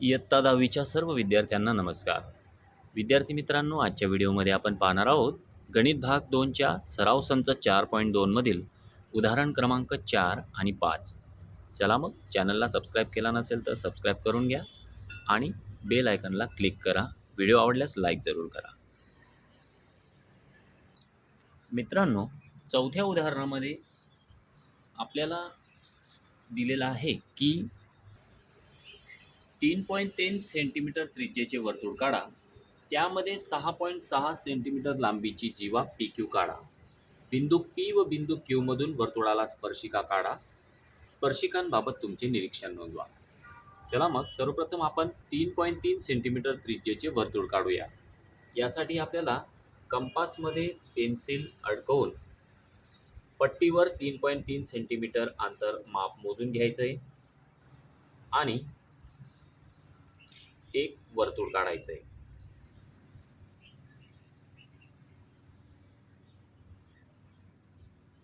इयत्ता दहावीच्या सर्व विद्यार्थ्यांना नमस्कार. विद्यार्थी मित्रांनो आजच्या व्हिडिओमध्ये आपण पाहणार आहोत गणित भाग दोनच्या सराव संच चार पॉईंट दोनमधील उदाहरण क्रमांक चार आणि पाच. चला मग चॅनलला सबस्क्राईब केला नसेल तर सबस्क्राईब करून घ्या आणि बेल आयकनला क्लिक करा. व्हिडिओ आवडल्यास लाईक जरूर करा. मित्रांनो चौथ्या उदाहरणामध्ये आपल्याला दिलेलं आहे की तीन पॉईंट तीन सेंटीमीटर त्रिज्येचे वर्तुळ काढा. त्यामध्ये सहा पॉईंट सहा सेंटीमीटर लांबीची जीवा पी क्यू काढा. बिंदू पी व बिंदू क्यूमधून वर्तुळाला स्पर्शिका काढा. स्पर्शिकांबाबत तुमचे निरीक्षण नोंदवा. चला मग सर्वप्रथम आपण तीन पॉईंट तीन सेंटीमीटर त्रिज्येचे वर्तुळ काढूया. यासाठी आपल्याला कंपासमध्ये पेन्सिल अडकवून पट्टीवर तीन पॉईंट तीन सेंटीमीटर अंतर माप मोजून घ्यायचं आहे आणि एक वर्तुळ काढायचं आहे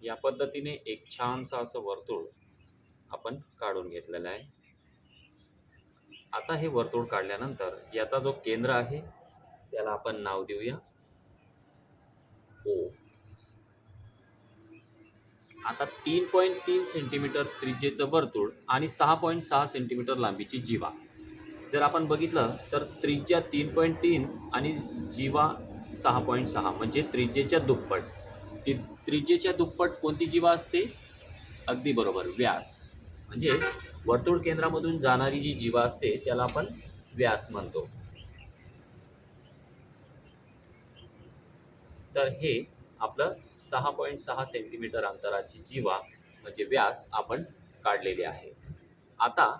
या पद्धतीने एक छानसं असं वर्तुळ आपण काढून घेतलेलं आहे. आता हे वर्तुळ काढल्यानंतर याचा जो केंद्र आहे त्याला आपण नाव देऊया. ओ. आता तीन पॉईंट तीन सेंटीमीटर त्रिज्येचं वर्तुळ आणि सहा पॉईंट सहा सेंटीमीटर लांबीची जीवा. जर आपण बघितलं तर त्रिज्या तीन पॉईंट तीन आणि जीवा सहा पॉईंट सहा म्हणजे त्रिज्येच्या दुप्पट. ती त्रिज्येच्या दुप्पट कोणती जीवा असते? अगदी बरोबर व्यास. म्हणजे वर्तुळ केंद्रामधून जाणारी जी जीवा असते त्याला आपण व्यास म्हणतो. तर हे आपलं सहा पॉईंट सहा सेंटीमीटर अंतराची जीवा म्हणजे व्यास आपण काढलेली आहे. आता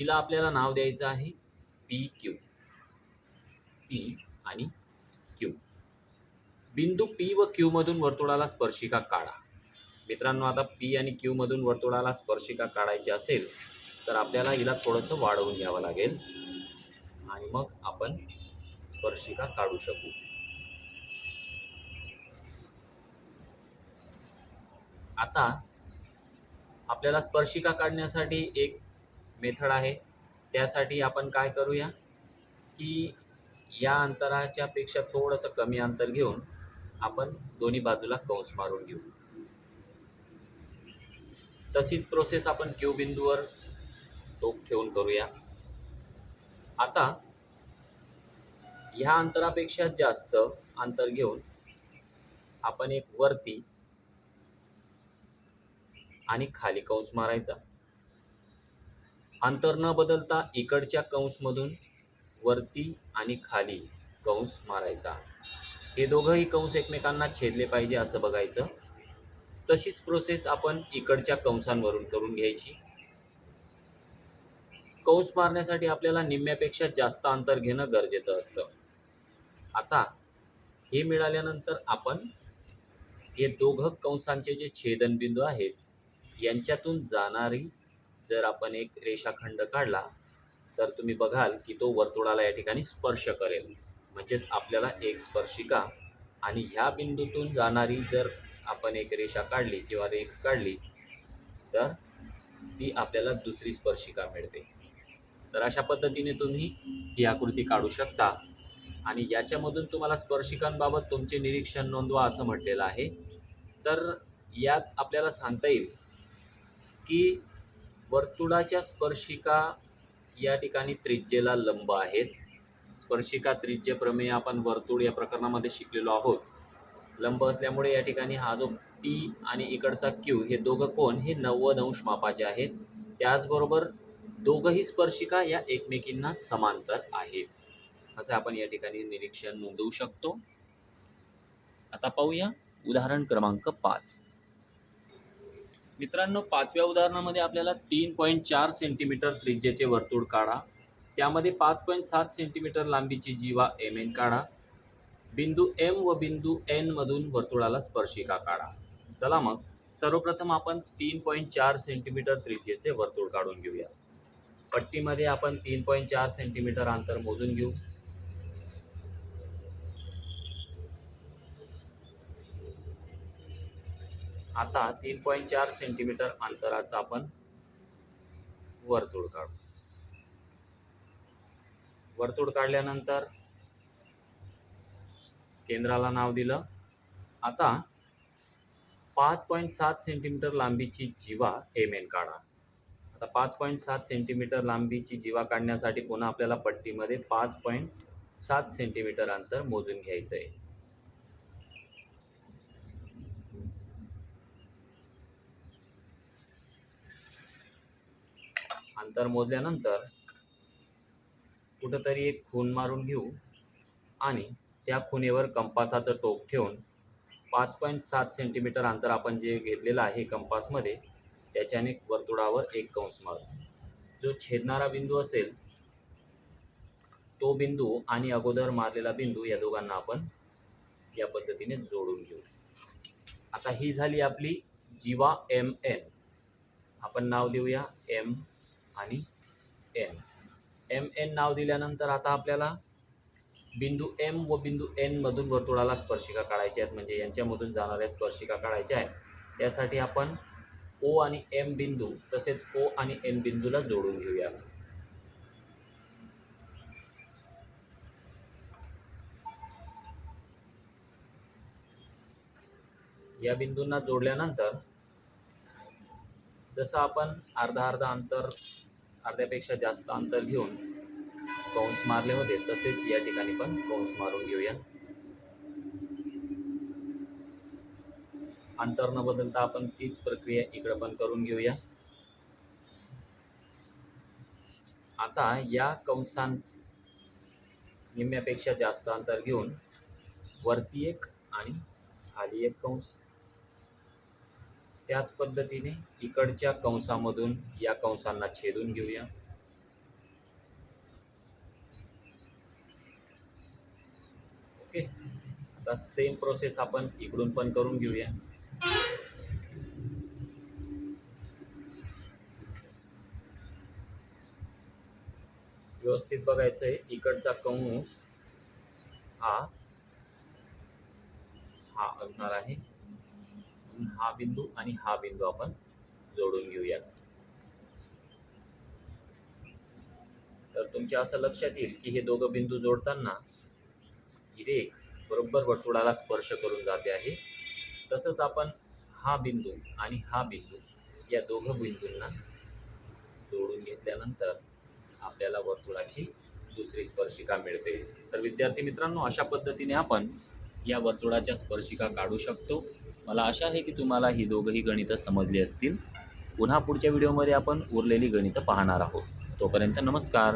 हिला आपल्याला नाव द्यायचं आहे पी क्यू. पी आणि क्यू. बिंदू पी व क्यू मधून वर्तुळाला स्पर्शिका काढा. मित्रांनो आता पी आणि क्यू मधून वर्तुळाला स्पर्शिका काढायची असेल तर आपल्याला हिला थोडंसं वाढवून घ्यावं लागेल. आणि मग आपण स्पर्शिका काढू शकू. आता आपल्याला स्पर्शिका काढण्यासाठी एक मेथड आहे. त्यासाठी आपण काय करूया की या अंतराच्या पेक्षा थोडंसं कमी अंतर घेऊन आपण दोन्ही बाजूला कंस मारून घेऊ. तशीच प्रोसेस आपण क्यू बिंदूवर टोक ठेवून करूया. आता ह्या अंतरापेक्षा जास्त अंतर घेऊन आपण एक वरती आणि खाली कंस मारायचा. अंतर न बदलता इकडच्या कंसमधून वरती आणि खाली कंस मारायचा. हे दोघंही कंस एकमेकांना छेदले पाहिजे असं बघायचं. तशीच प्रोसेस आपण इकडच्या कंसांवरून करून घ्यायची. कंस मारण्यासाठी आपल्याला निम्म्यापेक्षा जास्त अंतर घेणं गरजेचं असतं. आता हे मिळाल्यानंतर आपण हे दोघं कंसांचे जे छेदनबिंदू आहेत यांच्यातून जाणारी जर आपण एक रेषाखंड काढला तर तुम्ही बघाल की तो वर्तुळाला या ठिकाणी स्पर्श करेल. म्हणजेच आपल्याला एक स्पर्शिका आणि ह्या बिंदूतून जाणारी जर आपण एक रेषा काढली किंवा रेख काढली तर ती आपल्याला दुसरी स्पर्शिका मिळते. तर अशा पद्धतीने तुम्ही ही आकृती काढू शकता. आणि याच्यामधून तुम्हाला स्पर्शिकांबाबत तुमचे निरीक्षण नोंदवा असं म्हटलेलं आहे. तर यात आपल्याला सांगता येईल की वर्तुळाच्या स्पर्शिका या ठिकाणी त्रिज्येला लंब आहेत. स्पर्शिका त्रिज्य प्रमेय आपण वर्तुळ या प्रकरणामध्ये शिकलेलो आहोत. लंब असल्यामुळे या ठिकाणी हा जो पी आणि इकडचा क्यू हे दोघं कोण? हे नव्वद अंश मापाचे आहेत. त्याचबरोबर दोघंही स्पर्शिका या एकमेकींना समांतर आहेत. असं आपण या ठिकाणी निरीक्षण नोंदवू शकतो. आता पाहूया उदाहरण क्रमांक पाच. मित्रांनो पाचव्या उदाहरणामध्ये आपल्याला तीन पॉईंट चार सेंटीमीटर त्रिज्येचे वर्तुळ काढा. त्यामध्ये पाच पॉईंट सात सेंटीमीटर लांबीची जीवा एम एन काढा. बिंदू एम व बिंदू एनमधून वर्तुळाला स्पर्शिका काढा. चला मग सर्वप्रथम आपण तीन पॉईंट चार सेंटीमीटर त्रिज्येचे वर्तुळ काढून घेऊया. पट्टीमध्ये आपण तीन पॉईंट चार सेंटीमीटर अंतर मोजून घेऊ. आता तीन पॉईंट चार सेंटीमीटर अंतराचा आपण वर्तुळ काढू. वर्तुळ काढल्यानंतर केंद्राला नाव दिलं. आता पाच पॉईंट सात सेंटीमीटर लांबीची जीवा एम एन काढा. आता पाच पॉईंट सात सेंटीमीटर लांबीची जीवा काढण्यासाठी पुन्हा आपल्याला पट्टीमध्ये पाच पॉईंट सात सेंटीमीटर अंतर मोजून घ्यायचं आहे अंतर मोजल्यानंतर कुठंतरी एक खून मारून घेऊ आणि त्या खुणेवर कंपासाचं टोक ठेवून पाच पॉईंट सात सेंटीमीटर अंतर आपण जे घेतलेलं आहे कंपासमध्ये त्याच्याने वर्तुळावर एक कंस मारू. जो छेदणारा बिंदू असेल तो बिंदू आणि अगोदर मारलेला बिंदू या दोघांना आपण या पद्धतीने जोडून घेऊ. आता ही झाली आपली जीवा एम एन. आपण नाव देऊया एम आणि एम एम एन नाव दिल्यानंतर आता आपल्याला बिंदू एम व बिंदू एनमधून वर्तुळाला स्पर्शिका काढायच्या आहेत. म्हणजे यांच्यामधून जाणाऱ्या स्पर्शिका काढायच्या आहेत. त्यासाठी आपण ओ आणि एम बिंदू तसेच ओ आणि एन बिंदूला जोडून घेऊया. या बिंदूंना जोडल्यानंतर जसं आपण अर्धा अर्धा अंतर अर्ध्यापेक्षा जास्त अंतर घेऊन कंस मारले होते तसेच या ठिकाणी पण कंस मारून घेऊया. अंतर न बदलता आपण तीच प्रक्रिया इकडं पण करून घेऊया. आता या कंसां निम्म्यापेक्षा जास्त अंतर घेऊन वरती एक आणि खाली एक कंस. त्याच पद्धतीने इकडच्या कंसामधून या कंसांना छेदून घेऊया. ओके? आता सेम प्रोसेस आपण इकडून पण करून घेऊया. व्यवस्थित बघायचं आहे इकडचा कंस हा हा असणार आहे. हा बिंदू आणि हा बिंदू आपण जोडून घेऊया तर तुमच्या असं लक्षात येईल की हे दोघं बिंदू जोडताना ही रेख बरोबर वर्तुळाला स्पर्श करून जाते आहे. तसंच आपण हा बिंदू आणि हा बिंदू या दोघं बिंदूंना जोडून घेतल्यानंतर आपल्याला वर्तुळाची दुसरी स्पर्शिका मिळते. तर विद्यार्थी मित्रांनो अशा पद्धतीने आपण या वर्तुळाच्या स्पर्शिका काढू शकतो. मला आशा आहे की तुम्हाला ही दोघंही गणितं समजली असतील. पुन्हा पुढच्या व्हिडिओमध्ये आपण उरलेली गणितं पाहणार आहोत. तोपर्यंत नमस्कार.